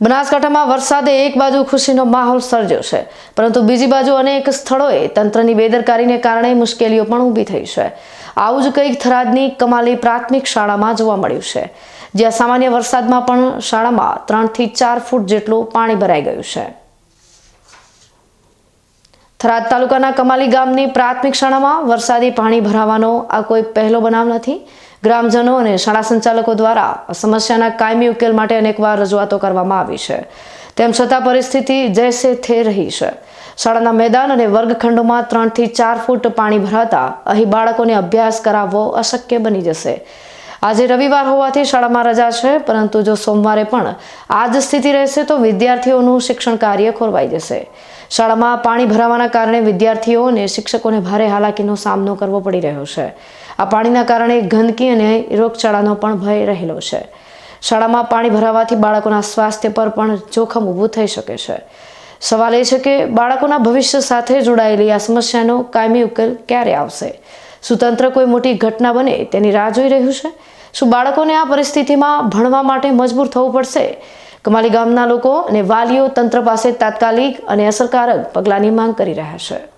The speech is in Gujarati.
બનાસકાંઠામાં વરસાદે એક બાજુ ખુશીનો માહોલ સર્જ્યો છે. પરંતુ બીજી બાજુ અનેક સ્થળોએ તંત્રની બેદરકારીને કારણે મુશ્કેલીઓ પણ ઊભી થઈ છે. આવું જ કંઈક થરાદની કમાલી પ્રાથમિક શાળામાં જોવા મળ્યું છે. જ્યાં સામાન્ય વરસાદમાં પણ શાળામાં ત્રણથી ચાર ફૂટ જેટલું પાણી ભરાઈ ગયું છે. થરાદ તાલુકાના કમાલી ગામની પ્રાથમિક શાળામાં વરસાદી પાણી ભરાવાનો આ કોઈ પહેલો બનાવ નથી. ગ્રામજનો અને શાળા સંચાલકો દ્વારા સમસ્યાના કાયમી ઉકેલ માટે અનેકવાર રજૂઆતો કરવામાં આવી છે. તેમ છતાં પરિસ્થિતિ જૈસે થે રહી છે. શાળાના મેદાન અને વર્ગખંડોમાં ત્રણથી ચાર ફૂટ પાણી ભરાતા અહીં બાળકોને અભ્યાસ કરાવવો અશક્ય બની જશે. આજે રવિવાર હોવાથી શાળામાં રજા છે, પરંતુ જો સોમવારે પણ આ જ સ્થિતિ રહેશે તો વિદ્યાર્થીઓનું શિક્ષણ કાર્ય ખોરવાઈ જશે. શાળામાં પાણી ભરાવાના કારણે વિદ્યાર્થીઓ અને શિક્ષકોને ભારે હાલાકીનો સામનો કરવો પડી રહ્યો છે. આ પાણીના કારણે ગંદકી અને રોગચાળાનો પણ ભય રહેલો છે. શાળામાં પાણી ભરાવાથી બાળકોના સ્વાસ્થ્ય પર પણ જોખમ ઊભું થઈ શકે છે. સવાલ એ છે કે બાળકોના ભવિષ્ય સાથે જોડાયેલી આ સમસ્યાનો કાયમી ઉકેલ ક્યારે આવશે? શું તંત્ર કોઈ મોટી ઘટના બને તેની રાહ જોઈ રહ્યું છે. શું બાળકોને આ પરિસ્થિતિમાં ભણવા માટે મજબૂર થવું પડશે? કમાલી ગામના લોકો અને વાલીઓ તંત્ર પાસે તાત્કાલિક અને અસરકારક પગલાંની માંગ કરી રહ્યા છે.